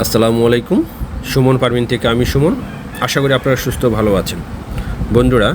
আসসালামু আলাইকুম। সুমন পারমিন থেকে আমি সুমন। আশা করি আপনারা সুস্থ ভালো আছেন। বন্ধুরা,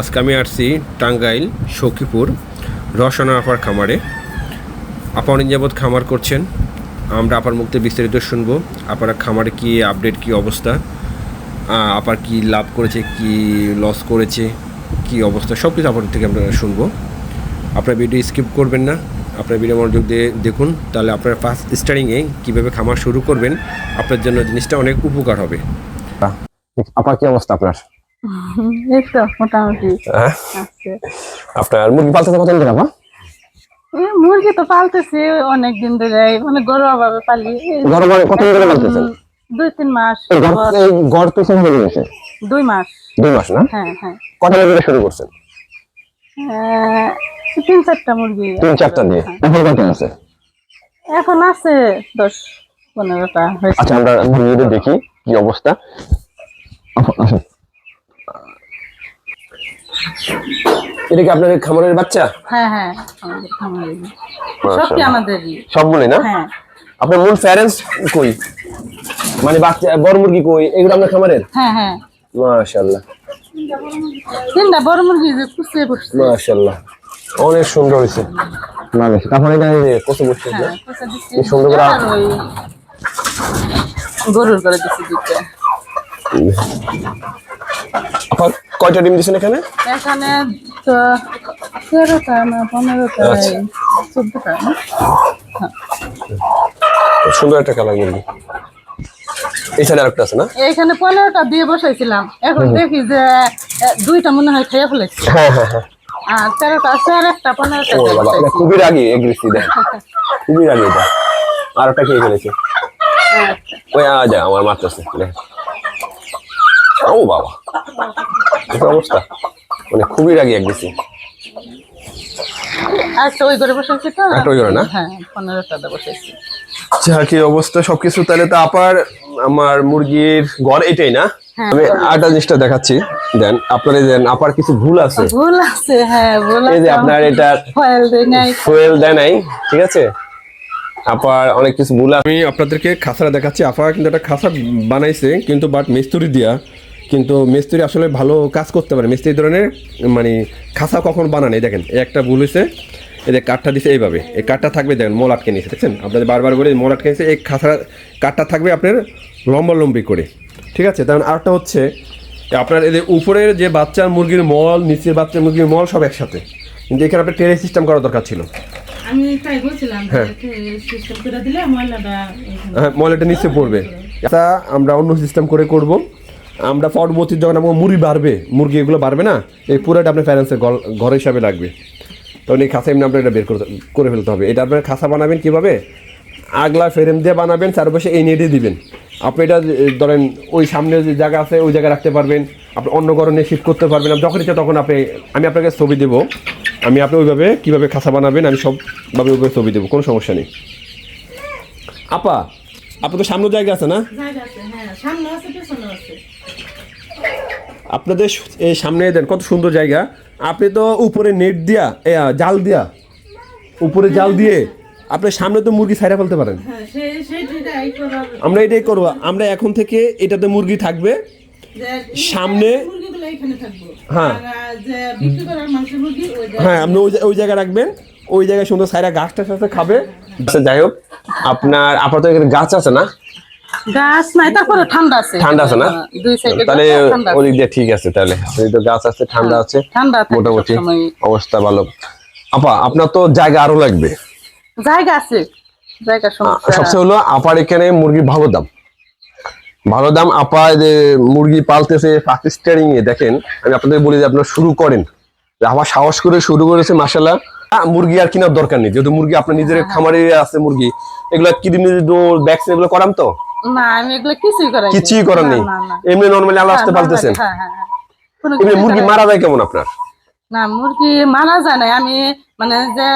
আজকে আমি আসছি টাঙ্গাইল সখীপুর রসনা আপার খামারে। আপা অনেক যাবৎ খামার করছেন। আমরা আপার মুক্তে বিস্তারিত শুনব। আপনারা খামারে কি আপডেট কি অবস্থা? আপার কি লাভ করেছে, কি লস করেছে, কি অবস্থা? সব কিছু আপনার থেকে আমরা শুনব। আপনার ভিডিও স্কিপ করবেন না। আপনার ভিডিও মনোযোগ দিয়ে দেখুন তাহলে আপনার ফার্স্ট স্টার্টিংয়ে কীভাবে খামার শুরু করবেন আপনার জন্য জিনিসটা অনেক উপকার হবে। আপনার কি অবস্থা আপনার? এই তো মোটামুটি। হ্যাঁ? আছে আপনার মুরগি পালতে কতদিন ধরে আপা? মুরগি তো পালতেছি অনেক দিন ধরে মানে গরু ভাবে পালি। এই ঘর ঘরে কতদিন ধরে পালতেছেন? দুই তিন মাস। ঘর পেছনে হয়ে গেছে? দুই মাস। দুই মাস না? হ্যাঁ হ্যাঁ। মুরগি শুরু করছেন? তিন চারটা মুরগি তিন চারটা দিয়ে এখন কত আছে? এখন আছে দশ পনেরোটা হয়েছে। আচ্ছা আমরা মুরগিদের দেখি কি অবস্থা। আসুন। এটা কি আপনার খামারের বাচ্চা? হ্যাঁ হ্যাঁ আমাদের খামারে সব কি মাশাআল্লাহ। আমাদেরই। সবগুলোই না? হ্যাঁ। আপনার মূল প্যারেন্টস কই? মানে বাচ্চা বড় মুরগি কই? এগুলো আপনার খামারের? হ্যাঁ হ্যাঁ। মাশাআল্লাহ। তিনটা বড় মুরগি যে কুচিয়ে বসছে। মাশাআল্লাহ। অনেক সুন্দর হয়েছে। না বেশি তারপরে এখানে যে বসছে হ্যাঁ কুচা দিচ্ছি। কি সুন্দর করে গরুর করে দিচ্ছি দুটো আপনার কয়টা ডিম দিচ্ছেন এখানে? এখানে তো তেরোটা না পনেরোটা আচ্ছা। চোদ্দটা সুন্দর একটা কালার মুরগি এই সাইডে আরেকটা আছে না? এইখানে পনেরোটা দিয়ে বসাইছিলাম। এখন দেখি যে দুইটা মনে হয় খেয়ে ফেলেছি। হ্যাঁ হ্যাঁ হ্যাঁ। আর তেরোটা আছে আর একটা পনেরোটা ও বাবা এটা খুবই রাগি এগ্রেসিভ দেখ। খুবই রাগি এটা। আর একটা খেয়ে ফেলেছে। আচ্ছা। ওই আ যা আমার মারতেছে। ও বাবা কি অবস্থা? মানে খুবই রাগি এগ্রেসিভ আর একটা ওই করে বসাইছি তো? একটা ওই করে না? হ্যাঁ পনেরোটা বসাইছি। আচ্ছা কি অবস্থা সবকিছু তাহলে তো আপার আমার মুরগির ঘর এটাই না? হ্যাঁ, আমি আরেকটা জিনিসটা দেখাচ্ছি। দেন আপনার এই দেন আপার কিছু ভুল আছে? ভুল আছে হ্যাঁ ভুল এই যে আপনার এটা ফয়েল দেয় নাই। ফুয়েল দেয় নাই ঠিক আছে? আপার অনেক কিছু ভুল আছে। আমি আপনাদেরকে খাসাটা দেখাচ্ছি। আফা কিন্তু একটা খাসা বানাইছে কিন্তু বাট মিস্ত্রি দিয়া। কিন্তু মিস্ত্রি আসলে ভালো কাজ করতে পারে। মিস্ত্রি ধরনের মানে খাসা কখন বানানি দেখেন একটা ভুল হয়েছে যে কাঠটা দিছে এইভাবে। এই কাঠটা থাকবে দেখেন মোল আটকে নিয়েছে দেখছেন? আপনাদের বারবার করে মোল আটকে নিয়েছে এই খাসা কাঠটা থাকবে আপনার লম্বা লম্বি করে। ঠিক আছে? তার আরেকটা হচ্ছে আপনার এদের উপরের যে বাচ্চার মুরগির মল নিচের বাচ্চার মুরগির মল সব একসাথে। কিন্তু এখানে আপনার ট্রেনের সিস্টেম করা দরকার ছিল। আমি তাই বলছিলাম সিস্টেম করে দিলে ময়লাটা হ্যাঁ ময়লাটা নিচে পড়বে। তা আমরা অন্য সিস্টেম করে করব। আমরা পরবর্তী যখন আমার মুরগি বাড়বে মুরগি এগুলো বাড়বে না এই পুরোটা আপনার প্যারেন্টসের ঘর হিসাবে লাগবে। তখন এই খাসা এমনি আপনার এটা বের করে ফেলতে হবে। এটা আপনার খাসা বানাবেন কীভাবে? আগলা ফ্রেম দিয়ে বানাবেন, চারপাশে এই নেটে দিবেন। আপনি এটা ধরেন ওই সামনে যে জায়গা আছে, ওই জায়গায় রাখতে পারবেন। আপনি অন্য গরনে শিফট করতে পারবেন। যখন ইচ্ছা তখন আপনি, আমি আপনাকে ছবি দেবো। আমি আপনি ওইভাবে কীভাবে খাসা বানাবেন, আমি সবভাবে ওইভাবে ছবি দেবো, কোনো সমস্যা নেই। আপা আপনার তো সামনে জায়গা আছে না জায়গা আছে হ্যাঁ সামনে আছে পেছনে আছে আপনাদের এই সামনে দেন কত সুন্দর জায়গা। আপনি তো উপরে নেট দিয়া এ, জাল দিয়া উপরে জাল দিয়ে আপনি সামনে তো মুরগি ছাইরা ফেলতে পারেন। হ্যাঁ আমরা এটাই করব। আমরা এখন থেকে এটাতে মুরগি থাকবে। সামনে- মুরগিগুলো এখানে থাকব। হ্যাঁ। আর আহ, যে বিক্রি করার মাংসের মুরগি ওই যে হ্যাঁ আপনি ওই ওই জায়গায় রাখবেন। ওই জায়গায় সুন্দর সাইরা গাছটার সাথে খাবে। আচ্ছা যাই হোক আপনার আপাতত এখানে গাছ আছে না? গাছ নাই তারপরে ঠান্ডা আছে। ঠান্ডা আছে না? হ্যাঁ, তাহলে ওদিক দিয়ে ঠিক আছে তাহলে। তো গাছ আছে ঠান্ডা আছে ঠান্ডা মোটামুটি অবস্থা ভালো। আপা আপনার তো জায়গা আরও লাগবে। জায়গা আছে জায়গা সমস্যা। সবচেয়ে হলো আপার এখানে মুরগির ভালো দাম। ভালো দাম আপা যে মুরগি পালতেছে স্টারিং এ দেখেন আমি আপনাদের বলি যে আপনারা শুরু করেন। যে আমার সাহস করে শুরু করেছে মাসাল্লাহ মুরগি আর কেনার দরকার নেই যেহেতু মুরগি আপনার নিজের খামারে আছে মুরগি। এগুলো কিডনি ভ্যাকসিন এগুলো করাম তো? না আমি এগুলো কিছুই করাই এমনি নর্মালি আল্লাহ আসতে হ্যাঁ হ্যাঁ হ্যাঁ এমনি মুরগি মারা যায় কেমন আপনার? না মুরগি মারা যায় না আমি মানে যে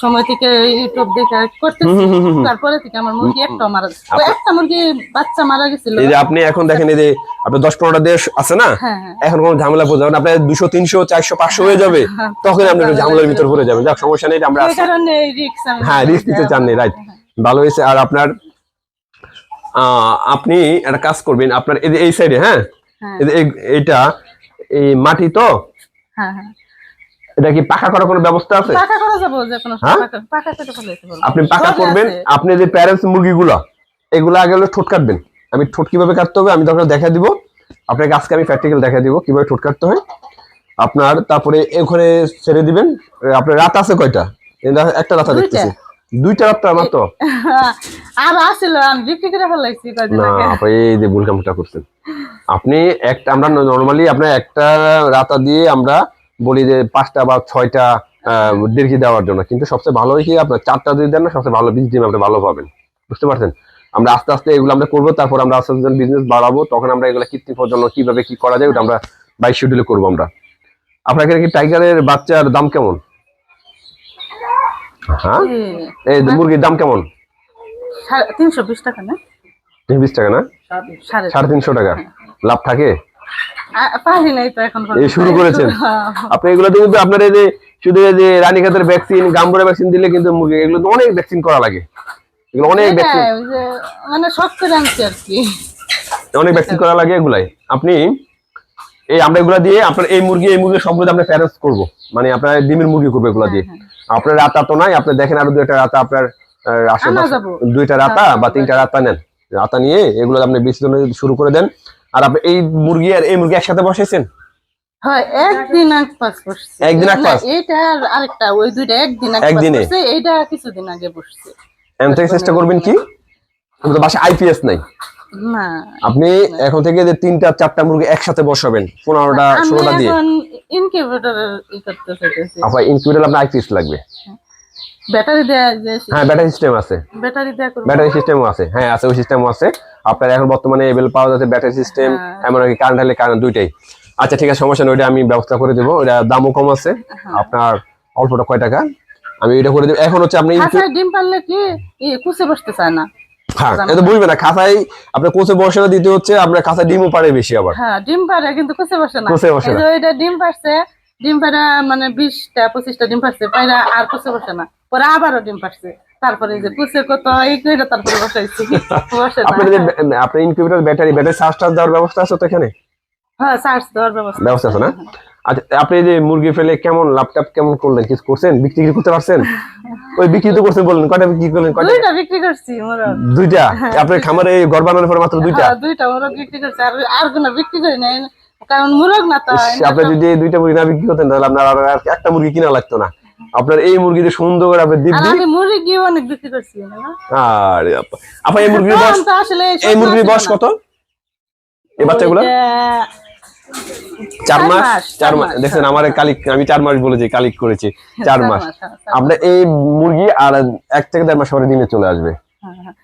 সময় থেকে ইউটিউব দেখে করতেছি তারপরে থেকে আমার মুরগি একটা মারা ওই একটা মুরগি বাচ্চা মারা গেছিল। এই যে আপনি এখন দেখেন এই যে আপনার দশ পনেরোটা দেশ আছে না? হ্যাঁ হ্যাঁ। এখন কোনো ঝামেলা পড়ে যাবে না। আপনার দুশো তিনশো চারশো পাঁচশো হয়ে যাবে। তখন আপনি ঝামেলার ভিতর পড়ে যাবেন। যাক সমস্যা নেই আমরা এই কারণে রিক্স হ্যাঁ রিস্ক নিতে চান নি রাইট ভালো হয়েছে। আর আপনার আপনি একটা কাজ করবেন আপনার এই যে এই সাইডে হ্যাঁ? হ্যাঁ। এই যে এই- মাটি তো? হ্যাঁ হ্যাঁ। এটা কি পাকা করার কোনো ব্যবস্থা আছে? পাকা করা যাব যে কোনো? পাকা পাকা করে আপনি পাকা করবেন আপনি যে প্যারেন্টস মুরগিগুলো এগুলো আগে হলো ঠোঁট কাটবেন। আমি ঠোঁট কীভাবে কাটতে হবে আমি দরকার দেখা দিব। আপনাকে আজকে আমি প্র্যাকটিক্যাল দেখা দিব কীভাবে ঠোঁট কাটতে হয়। আপনার তারপরে ওখানে ছেড়ে দিবেন। আপনার রাত আছে কয়টা? একটা রাতা। দেখতেছি। দুইটা মাত্র আর আসছিল আমি বিক্রি করে ফেলাইছি না আপনি এই যে ভুল কামটা করছেন। আপনি একটা আমরা নর্মালি আপনার একটা রাতা দিয়ে আমরা বলি যে পাঁচটা বা ছয়টা ডিরকি দেওয়ার জন্য। কিন্তু সবচেয়ে ভালো হয় কি আপনার চারটা যদি দেন না সবচেয়ে ভালো বীজ ডিম আপনি ভালো পাবেন। বুঝতে পারছেন? আমরা আস্তে আস্তে এগুলো আমরা করব তারপর আমরা আস্তে আস্তে বিজনেস বাড়াবো তখন আমরা এগুলো কৃত্রিম প্রজন্ম কীভাবে কি করা যায় ওটা আমরা বাইশ শিডিউলে করব আমরা। আপনার এখানে কি টাইগারের বাচ্চার দাম কেমন? হ্যাঁ এই, মুরগির দাম কেমন? তিনশো বিশ টাকা না? বিশ টাকা না? সাড়ে তিনশো। টাকা। লাভ থাকে? তো এই শুরু করেছেন? হ্যাঁ। আপনি এগুলো দিয়ে কিন্তু আপনার এই যে শুধু এই যে রানীখাতের ভ্যাকসিন গাম্বুরা ভ্যাকসিন দিলে কিন্তু মুরগি এগুলো তো অনেক ভ্যাকসিন করা লাগে। এগুলো অনেক ভ্যাকসিন মানে শখ করে আনছি আর কি। অনেক ভ্যাকসিন করা লাগে এগুলাই। আপনি এই আমরা এগুলা দিয়ে আপনার এই মুরগি এই মুরগি সবগুলো আপনার প্যারেন্টস করব। মানে আপনার ডিমের মুরগি করব এগুলা দিয়ে। আপনার রাতা তো নাই আপনি দেখেন আরও দুইটা রাতা আপনার আশেপাশে দুইটা রাতা বা তিনটা রাতা নেন। রাতা নিয়ে এগুলো আপনি বিস্তৃত শুরু করে দেন। আর আপনি এই মুরগি আর এই মুরগি একসাথে বসাইছেন? হয় একদিন পাস পাস? আর আরেকটা ওই দুইটা একদিন এক পাস একদিনে? বসছে কিছুদিন আগে বসছে। এমন থেকে চেষ্টা করবেন কি? আইপিএস নাই। আপনি এখন থেকে যে তিনটা চারটা মুরগি একসাথে বসাবেন পনেরোটা ষোলোটা দিয়ে? ইনকিউবেটর ই করতে আপনার আইপিএস লাগবে। ব্যাটারি দেয়া হ্যাঁ ব্যাটারি সিস্টেম আছে। ব্যাটারি দেয়া ব্যাটারি সিস্টেমও আছে। হ্যাঁ আছে ওই সিস্টেমও আছে। আপনার এখন বর্তমানে এভেল পাওয়া যাচ্ছে ব্যাটারি সিস্টেম কারেন্ট হলে কারেন্ট দুইটাই। আচ্ছা ঠিক আছে সমস্যা নেই ওইটা আমি ব্যবস্থা করে দেবো। ওটা দামও কম আছে। হ্যাঁ। আপনার অল্পটা কয় টাকা? আমি এটা করে দেবো। এখন হচ্ছে আপনি ডিম পারলে কি? কুচে বসতে চায় না। হ্যাঁ এটা বুঝবে না খাঁচাই আপনার কোচে বসানো দিতে হচ্ছে ডিমও পারে বেশি আবার। হ্যাঁ ডিম পারে কিন্তু কুচে বসে না। কুচে বসে না। ওইটা ডিম পারছে ডিম মানে বিশটা পঁচিশটা ডিম পারছে পায়রা আর কুচে বসে না। পরে আবারও ডিম পারছে তারপরে এই যে কুচে কত এই করে তারপরে বসাইছি। বসে না আপনার যে ব্যাটারি ব্যাটারি চার্জ দেওয়ার ব্যবস্থা আছে তো এখানে? হ্যাঁ চার্জ দেওয়ার ব্যবস্থা ব্যবস্থা আছে না? আচ্ছা আপনি যে মুরগি ফেলে কেমন ল্যাপটপ কেমন করলেন? কিছু করছেন? বিক্রি করতে পারছেন? ওই বিক্রি তো করছেন বললেন। কয়টা বিক্রি করলেন? কয়টা? দুইটা বিক্রি করছি মোরগ দুইটা? আপনার খামারে ঘর বানানোর পর মাত্র দুইটা? হ্যাঁ, দুইটা মোরগ বিক্রি করছি। আর আর কোনো বিক্রি করি নাই। কারণ মুরগ না তো আপনি যদি এই দুইটা মুরগি না বিক্রি করতেন তাহলে আপনার আর একটা মুরগি কিনা লাগতো না। আপনার এই মুরগি যে সুন্দর করে আপনি দিব্যি আমি মুরগি অনেক বিক্রি করছি না আরে আপা। আপা এই মুরগির বয়স এই মুরগির বয়স কত? এই বাচ্চাগুলো? চার মাস? চার মাস। দেখছেন আমার কালিক আমি চার মাস বলেছি কালিক করেছি চার চার মাস। মাস, হ্যাঁ, এই মুরগি আর এক থেকে দেড় মাস পরে ডিমে চলে আসবে। হ্যাঁ, হ্যাঁ।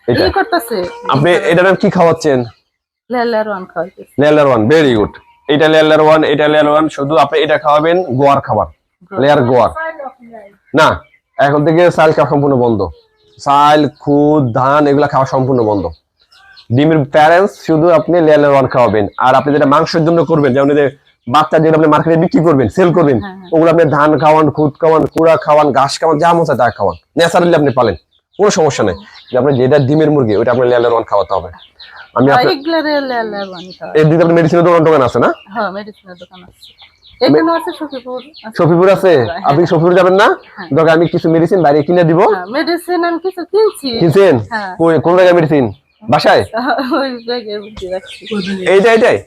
আপনি এটার নাম কি খাওয়াচ্ছেন? লেয়ার ওয়ান ভেরি গুড এটা লেয়ার ওয়ান এটা লেয়ার ওয়ান শুধু আপনি এটা খাওয়াবেন গোয়ার খাবার। লেয়ার গোয়ার। না এখন থেকে চাল খাওয়া সম্পূর্ণ বন্ধ। সাইল খুদ ধান এগুলা খাওয়া সম্পূর্ণ বন্ধ। ডিমের প্যারেন্টস শুধু আপনি লেয়ার ওয়ান খাওয়াবেন। আর আপনি যেটা মাংসের জন্য করবেন যেমন যে বাচ্চা যেটা আপনি মার্কেটে বিক্রি করবেন সেল করবেন হ্যাঁ, হ্যাঁ। ওগুলো আপনি ধান খাওয়ান খুদ খাওয়ান কুড়া খাওয়ান ঘাস খাওয়ান যা মতো তা খাওয়ান। ন্যাচারালি আপনি পালেন কোনো সমস্যা নেই। যে আপনি যেটা ডিমের মুরগি ওটা আপনার লেয়ার ওয়ান খাওয়াতে হবে। আমি আপনার এই আপনি মেডিসিনের দোকান আছে না? হ্যাঁ মেডিসিনের দোকান আছে। শফিপুর আপনি শফিপুর যাবেন না? দরকার আমি কিছু মেডিসিন বাইরে কিনে দিব। মেডিসিন আমি কিছু কিনছি। কিনছেন? হ্যাঁ। কোন জায়গায় মেডিসিন বাসায়? এইটা এইটাই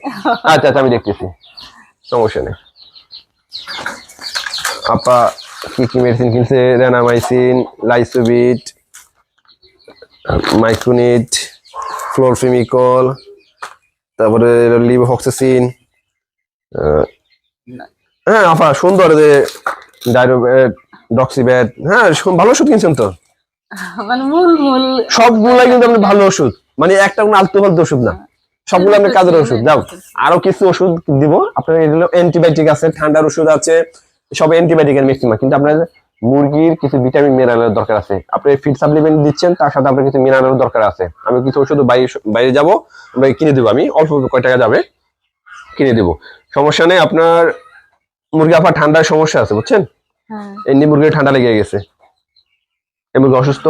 আচ্ছা আচ্ছা আমি দেখতেছি। সমস্যা নেই। আপা কি কি মেডিসিন কিনছে? রেনামাইসিন লাইসোবিট মাইক্রোনিট ফ্লোরফিমিকল তারপরে লিভোফক্সিসিন হ্যাঁ আপা সুন্দর যে ডাইরোব্যাট ডক্সিব্যাট হ্যাঁ ভালো ওষুধ কিনছেন তো? মানে মূল মূল। সবগুলাই কিন্তু আপনি ভালো ওষুধ। মানে একটা কোনো আলতু ফালতু ওষুধ না। সবগুলো আপনার কাজের ওষুধ। যাও আরও কিছু ওষুধ দিব। আপনার এগুলো অ্যান্টিবায়োটিক আছে ঠান্ডার ওষুধ আছে সব অ্যান্টিবায়োটিক এর ম্যাক্সিমাম কিন্তু আপনার মুরগির কিছু ভিটামিন মিনারেলের দরকার আছে। আপনি ফিড সাপ্লিমেন্ট দিচ্ছেন তার সাথে আপনার কিছু মিনারেলের দরকার আছে। আমি কিছু ওষুধ বাইরে বাইরে যাব আমরা কিনে দেবো আমি। অল্প অল্প কয় টাকা যাবে কিনে দেবো। সমস্যা নেই আপনার মুরগি আপনার ঠান্ডার সমস্যা আছে বুঝছেন? হ্যাঁ। এমনি মুরগির ঠান্ডা লেগে গেছে। মুরগি অসুস্থ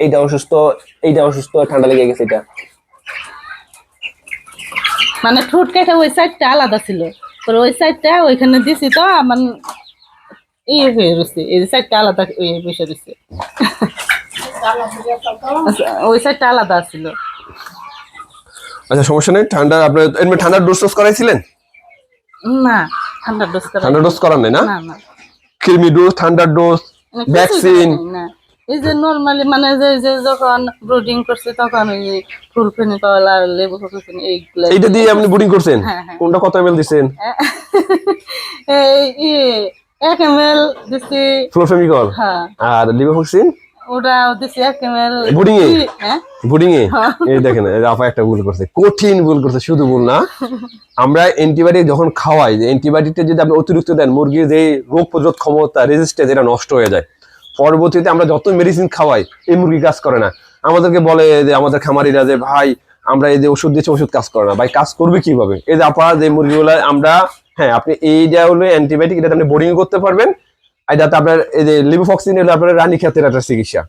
এইটা অসুস্থ এইটা অসুস্থ ঠান্ডা লেগে গেছে এটা। মানে ঠোঁট কেটে ওই সাইডটা আলাদা ছিল। পরে ওই সাইডটা ওইখানে দিছি তো আমার ইয়ে হয়ে রয়েছে এই সাইডটা আলাদা ইয়ে বসে দিছে। আচ্ছা, ওই সাইডটা আলাদা ছিল। আচ্ছা সমস্যা নেই ঠান্ডা আপনার এমনি ঠান্ডার ডোজ টোজ করাইছিলেন? না ঠান্ডা ডোজ করা ঠান্ডা ডোজ করান নাই না? না কৃমি ডোজ ঠান্ডার ডোজ ভ্যাকসিন না। এই যে নর্মালি মানে যে যে যখন ব্রুডিং করছে তখন ওই যে ফুলফেনি কলা লেবু ফুলফেনি এইগুলা এইটা দিয়ে আপনি বুডিং করছেন? হ্যাঁ, হ্যাঁ। কোনটা কত এমএল দিছেন এই এক এম এল দিছি। ফ্লোফেমিকল হ্যাঁ। আর লেবু লিভোফক্সিন ওটা দিছি এক এম এল Brooding এ? বুডিং এ এই দেখেন এই আপা একটা ভুল করছে কঠিন ভুল করছে শুধু ভুল না। আমরা অ্যান্টিবায়োটিক যখন খাওয়াই যে অ্যান্টিবায়োটিকটা যদি আপনি অতিরিক্ত দেন মুরগির যে রোগ প্রতিরোধ ক্ষমতা রেজিস্ট্যান্স এটা নষ্ট হয়ে যায়। পরবর্তীতে আমরা যত মেডিসিন খাওয়াই এই মুরগি কাজ করে না। আমাদেরকে বলে যে আমাদের খামারিরা যে ভাই আমরা এই যে ওষুধ দিচ্ছি ওষুধ কাজ করে না। ভাই কাজ করবে কীভাবে? এই যে আপা যে মুরগিগুলো আমরা হ্যাঁ আপনি এইটা হলো অ্যান্টিবায়োটিক এটা আপনি বোরিং করতে পারবেন। আর যাতে আপনার এই যে লিবোফক্সিন হলো আপনার রানী ক্ষেতের একটা চিকিৎসা।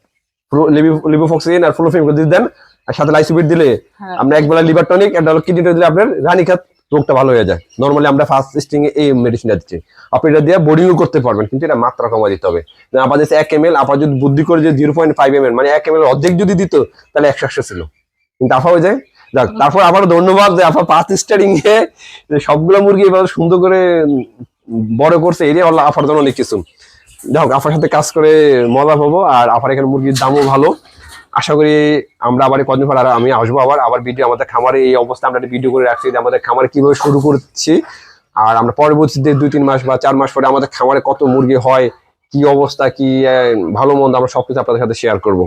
লিবোফক্সিন আর ফ্লোফিন যদি দেন আর সাথে লাইসোবিট দিলে হ্যাঁ। আমরা একবেলা লিভার টনিক একটা হলো কিডনি দিলে আপনার রানী রানীখাত রোগটা ভালো হয়ে যায়। নর্মালি আমরা ফার্স্ট স্টিং এ এই মেডিসিনটা দিচ্ছি। আপনি এটা দিয়ে বোর্ডিংও করতে পারবেন, কিন্তু এটা মাত্রা কমা দিতে হবে। আপাতত এক এম এল আপাতত যদি বুদ্ধি করে যে zero point five M L মানে এক এম এল অর্ধেক যদি দিত, তাহলে একশো একশো ছিল। কিন্তু আফা হয়ে যায়। যাক, তারপর আবার ধন্যবাদ যে আফা ফার্স্ট স্টারিং এ সবগুলো মুরগি এবার সুন্দর করে বড় করছে এরিয়া আল্লাহ আফার জন্য অনেক কিছু। যাই হোক, আফার সাথে কাজ করে মজা পাবো, আর আফার এখানে মুরগির দামও ভালো। আশা করি আমরা আবার কদিন পর আর আমি আসব আবার আবার ভিডিও আমাদের খামারে এই অবস্থা আমরা ভিডিও করে রাখছি যে আমাদের খামারে কীভাবে শুরু করছি। আর আমরা পরবর্তীতে দুই, তিন মাস বা চার মাস পরে আমাদের খামারে কত মুরগি হয়, কি অবস্থা, কি ভালো মন্দ আমরা সবকিছু আপনাদের সাথে শেয়ার করব।